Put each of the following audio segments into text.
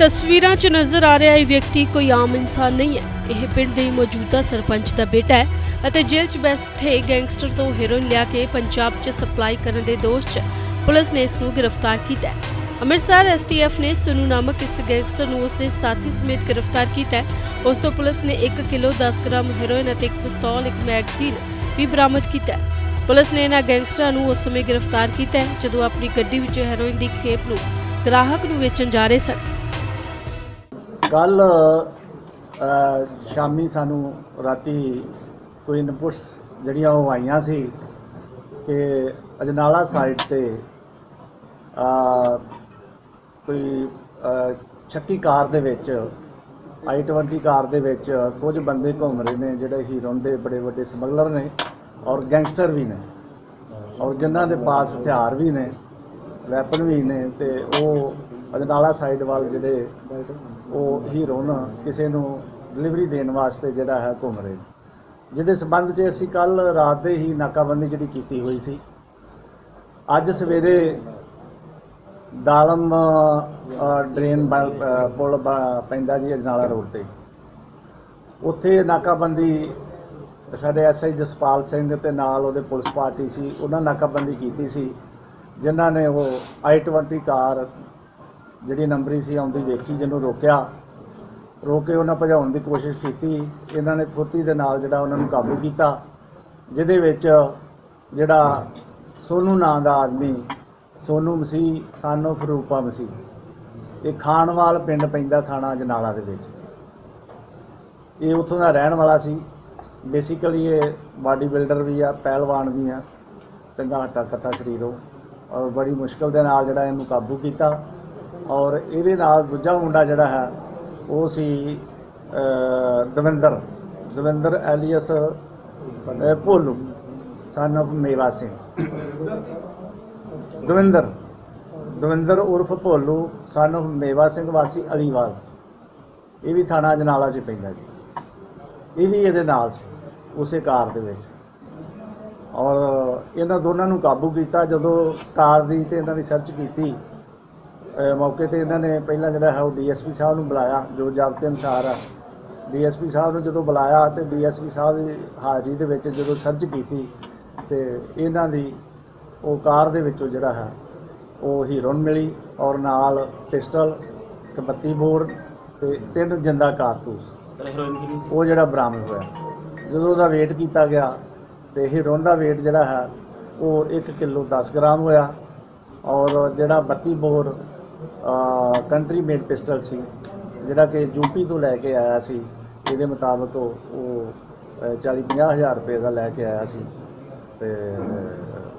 ਤਸਵੀਰਾਂ 'ਚ ਨਜ਼ਰ ਆ ਰਿਹਾ ਇਹ ਵਿਅਕਤੀ ਕੋਈ ਆਮ ਇਨਸਾਨ ਨਹੀਂ ਹੈ। ਇਹ ਪਿੰਡ ਦੇ ਮੌਜੂਦਾ ਸਰਪੰਚ ਦਾ ਬੇਟਾ ਹੈ ਅਤੇ ਜੇਲ੍ਹ 'ਚ ਬੈਠੇ ਗੈਂਗਸਟਰ ਤੋਂ ਹੈਰੋਇਨ ਲਿਆ ਕੇ ਪੰਜਾਬ 'ਚ ਸਪਲਾਈ ਕਰਨ ਦੇ ਦੋਸ਼ 'ਚ ਪੁਲਿਸ ਨੇ ਇਸ ਨੂੰ ਗ੍ਰਿਫਤਾਰ ਕੀਤਾ ਹੈ। ਅੰਮ੍ਰਿਤਸਰ ਐਸਟੀਐਫ ਨੇ ਸਨੂ ਨਾਮਕ ਇਸ ਗੈਂਗਸਟਰ ਨੂੰ ਉਸਦੇ ਸਾਥੀ ਸਮੇਤ ਗ੍ਰਿਫਤਾਰ ਕੀਤਾ ਉਸ ਤੋਂ ਪੁਲਿਸ ਨੇ 1 ਕਿਲੋ 10 ਗ੍ਰਾਮ ਹੈਰੋਇਨ ਅਤੇ ਇੱਕ ਪਿਸਤੌਲ, ਇੱਕ ਮੈਗਜ਼ੀਨ ਵੀ ਬਰਾਮਦ ਕੀਤਾ ਪੁਲਿਸ ਨੇ ਇਹਨਾਂ ਗੈਂਗਸਟਰਾਂ ਨੂੰ ਉਸ ਸਮੇਂ ਗ੍ਰਿਫਤਾਰ ਕੀਤਾ ਹੈ, ਜਦੋਂ ਆਪਣੀ ਗੱਡੀ ਵਿੱਚ ਹੈਰੋਇਨ ਦੀ ਖੇਪ ਨੂੰ ਗ੍ਰਾਹਕ ਨੂੰ ਵੇਚਣ ਜਾ ਰਹੇ ਸਨ। ਕੱਲ ਸ਼ਾਮੀ ਸਾਨੂੰ ਰਾਤੀ ਕੋਈ ਇਨਪੁਟਸ ਜਿਹੜੀਆਂ ਉਹ ਆਈਆਂ ਸੀ ਕਿ ਅਜਨਾਲਾ ਸਾਈਡ ਤੇ ਅ, ਕੋਈ ਅ, ਛੱਤੀ ਕਾਰ ਦੇ ਵਿੱਚ i20 ਕਾਰ ਦੇ ਵਿੱਚ ਕੁਝ ਬੰਦੇ ਘੁੰਮ ਰਹੇ ਨੇ ਜਿਹੜੇ ਹੀਰੋਨ ਦੇ ਬੜੇ ਵੱਡੇ ਸਮਗਲਰ ਨੇ ਔਰ ਗੈਂਗਸਟਰ ਵੀ ਨੇ ਔਰ ਜਿਨ੍ਹਾਂ ਦੇ ਪਾਸ ਹਥਿਆਰ ਵੀ ਨੇ ਵੈਪਨ ਵੀ ਨੇ ਤੇ ਉਹ ਅਜਨਾਲਾ ਸਾਈਡ ਵੱਲ ਜਿਹੜੇ ਉਹ ਹੀਰੋਨ ਕਿਸੇ ਨੂੰ ਡਿਲੀਵਰੀ ਦੇਣ ਵਾਸਤੇ ਜਿਹੜਾ ਹੈ ਘੁੰਮ ਰਹੇ ਜਿਹਦੇ ਸੰਬੰਧ 'ਚ ਅਸੀਂ ਕੱਲ ਰਾਤ ਦੇ ਹੀ ਨਾਕਾਬੰਦੀ ਜਿਹੜੀ ਕੀਤੀ ਹੋਈ ਸੀ। ਅੱਜ ਸਵੇਰੇ ਦਾਲਮ ਡਰੇਨ ਬ- ਪੁਲ ਬ- ਪੈਂਦਾ ਜੀ ਅਜਨਾਲਾ ਰੋਡ ਤੇ। ਉੱਥੇ ਨਾਕਾਬੰਦੀ ਸਾਡੇ ਐਸਆਈ ਜਸਪਾਲ ਸਿੰਘ ਤੇ ਨਾਲ ਉਹਦੇ ਪੁਲਿਸ ਪਾਰਟੀ ਸੀ, ਉਹਨਾਂ ਨਾਕਾਬੰਦੀ ਕੀਤੀ ਸੀ, ਜਿਨ੍ਹਾਂ ਨੇ ਉਹ i20 ਕਾਰ ਜਿਹੜੀ ਨੰਬਰੀ ਸੀ ਆਉਂਦੀ ਵੇਖੀ ਜਿਹਨੂੰ ਰੋਕਿਆ। ਰੋਕ ਕੇ ਉਹਨਾਂ ਭਜਾਉਣ ਦੀ ਕੋਸ਼ਿਸ਼ ਕੀਤੀ। ਇਹਨਾਂ ਨੇ ਫੁਰਤੀ ਦੇ ਨਾਲ ਜਿਹੜਾ ਉਹਨਾਂ ਨੂੰ ਕਾਬੂ ਕੀਤਾ, ਜਿਹਦੇ ਵਿੱਚ ਜਿਹੜਾ ਸੋਨੂ ਨਾਂ ਦਾ ਆਦਮੀ, ਸੋਨੂ ਮਸੀਹ, ਸਾਨੋ ਫਰੂਪਾ ਮਸੀਹ। ਇਹ ਖਾਨਵਾਲ ਪਿੰਡ ਪੈਂਦਾ ਥਾਣਾ ਜਨਾਲਾ ਦੇ ਵਿੱਚ। ਇਹ ਉੱਥੋਂ ਦਾ ਰਹਿਣ ਵਾਲਾ ਸੀ। ਬੇਸਿਕਲੀ ਇਹ ਬਾਡੀ ਬਿਲਡਰ ਵੀ ਆ, ਪਹਿਲਵਾਨ ਵੀ ਆ। ਚੰਗਾ ਹੱਟਾ ਕੱਟਾ ਸਰੀਰੋਂ। ਔਰ ਬੜੀ ਮੁਸ਼ਕਲ ਦੇ ਨਾਲ ਜਿਹੜਾ ਇਹਨੂੰ ਕਾਬੂ ਕੀਤਾ। ਔਰ ਇਹਦੇ ਨਾਲ ਦੂਜਾ ਮੁੰਡਾ ਜਿਹੜਾ ਹੈ, ਉਹ ਸੀ Davinder Davinder alias Bholu, son of Mewa Singh. Davinder Davinder ਉਰਫ ਭੋਲੂ ਸਨ of ਮੇਵਾ ਸਿੰਘ ਵਾਸੀ ਅਲੀਵਾਲ। ਇਹ ਵੀ ਥਾਣਾ ਜਨਾਲਾ 'ਚ ਪੈਂਦਾ ਜੀ। ਇਹ ਵੀ ਇਹਦੇ ਨਾਲ ਸੀ, ਉਸੇ ਕਾਰ ਦੇ ਵਿੱਚ। ਔਰ ਇਹਨਾਂ ਦੋਨਾਂ ਨੂੰ ਕਾਬੂ ਕੀਤਾ, ਜਦੋਂ ਕਾਰ ਦੀ ਤੇ ਇਹਨਾਂ ਦੀ ਸਰਚ ਕੀਤੀ ਮੌਕੇ ਤੇ ਇਹਨਾਂ ਨੇ ਪਹਿਲਾਂ ਜਿਹੜਾ ਹੈ ਉਹ ਡੀਐਸਪੀ ਸਾਹਿਬ ਨੂੰ ਬੁਲਾਇਆ ਜੋ ਜ਼ਾਬਤੇ ਅਨੁਸਾਰ ਆ। ਡੀਐਸਪੀ ਸਾਹਿਬ ਨੂੰ ਜਦੋਂ ਬੁਲਾਇਆ ਤੇ ਡੀਐਸਪੀ ਸਾਹਿਬ ਦੀ ਹਾਜ਼ਰੀ ਦੇ ਵਿੱਚ ਜਦੋਂ ਸਰਚ ਕੀਤੀ ਤੇ ਇਹਨਾਂ ਦੀ ਉਹ ਕਾਰ ਦੇ ਵਿੱਚੋਂ ਜਿਹੜਾ ਹੈ ਉਹ ਹੀਰੋਨ ਮਿਲੀ ਔਰ ਨਾਲ ਪਿਸਟਲ ਤੇ 32 ਬੋਰ ਤੇ ਤਿੰਨ ਜਿੰਦਾ ਕਾਰਤੂਸ। ਉਹ ਜਿਹੜਾ ਬਰਾਮਦ ਹੋਇਆ। ਜਦੋਂ ਉਹਦਾ weight ਕੀਤਾ ਗਿਆ ਤੇ ਹੀਰੋਨ ਦਾ weight ਜਿਹੜਾ ਹੈ ਉਹ 1 ਕਿਲੋ 10 ਗ੍ਰਾਮ ਹੋਇਆ ਔਰ ਜਿਹੜਾ 32 ਬੋਰ ਕੰਟਰੀ ਮੇਡ ਪਿਸਟਲ ਸੀ ਜਿਹੜਾ ਕਿ ਯੂਪੀ ਤੋਂ ਲੈ ਕੇ ਆਇਆ ਸੀ ਇਹਦੇ ਮੁਤਾਬਕ ਉਹ ਉਹ 40 50 ਹਜ਼ਾਰ ਰੁਪਏ ਦਾ ਲੈ ਕੇ ਆਇਆ ਸੀ ਤੇ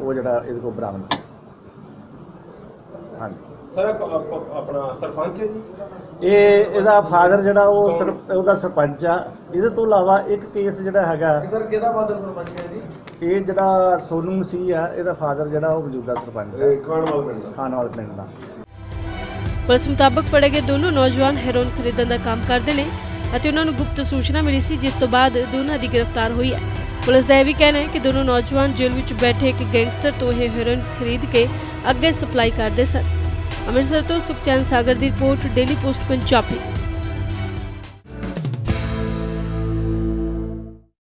ਉਹ ਜਿਹੜਾ ਇਹਦੇ ਕੋਲ ਬਰਾਮਦ। ਹਾਂਜੀ। ਸਰ ਆਪ- ਆਪ- ਆਪਣਾ ਸਰਪੰਚ ਹੈ ਜੀ? ਇਹ ਇਹਦਾ ਫਾਦਰ ਜਿਹੜਾ ਉਹ ਉਹਦਾ ਸਰਪੰਚ ਆ। ਇਹਦੇ ਤੋਂ ਇਲਾਵਾ ਇੱਕ ਕੇਸ ਜਿਹੜਾ ਹੈਗਾ ਸਰ ਕਿਹਦਾ ਫਾਦਰ ਸਰਪੰਚ ਹੈ ਜੀ? ਇਹ ਜਿਹੜਾ ਸੋਨੂ ਮਸੀਹ ਆ ਇਹਦਾ ਫਾਦਰ ਜਿਹੜਾ ਉਹ ਮੌਜੂਦਾ ਸਰਪੰਚ ਹੈ ਖਾਨਵਾਲ ਪਿੰਡ ਦਾ? ਖਾਨਵਾਲ ਪਿੰਡ ਦਾ। ਪੁਲਿਸ ਮੁਤਾਬਕ ਫੜੇ ਗਏ ਦੋਨੋਂ ਨੌਜਵਾਨ ਹੈਰੋਇਨ ਖਰੀਦਣ ਦਾ ਕੰਮ ਕਰਦੇ ਨੇ ਅਤੇ ਉਹਨਾਂ ਨੂੰ ਗੁਪਤ ਸੂਚਨਾ ਮਿਲੀ ਸੀ, ਜਿਸ ਤੋਂ ਬਾਅਦ ਦੋਨਾਂ ਦੀ ਗ੍ਰਿਫਤਾਰ ਹੋਈ ਹੈ। ਪੁਲਿਸ ਦਾ ਇਹ ਵੀ ਕਹਿਣਾ ਹੈ ਕਿ ਦੋਨੋਂ ਨੌਜਵਾਨ ਜੇਲ੍ਹ ਵਿੱਚ ਬੈਠੇ ਇੱਕ ਗੈਂਗਸਟਰ ਤੋਂ ਇਹ ਹੈਰੋਇਨ ਖਰੀਦ ਕੇ ਅੱਗੇ ਸਪਲਾਈ ਕਰਦੇ ਸਨ। ਅੰਮ੍ਰਿਤਸਰ ਤੋਂ ਸੁਖਚੈਨ ਸਾਗਰ ਦੀ ਰਿਪੋਰਟ, ਡੇਲੀ ਪੋਸਟ, ਪੰਜਾਬੀ।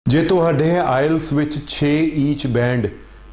ਜੇ ਤੁਹਾਡੇ ਆਇਲਸ ਵਿੱਚ 6 ਈਚ ਬੈਂਡ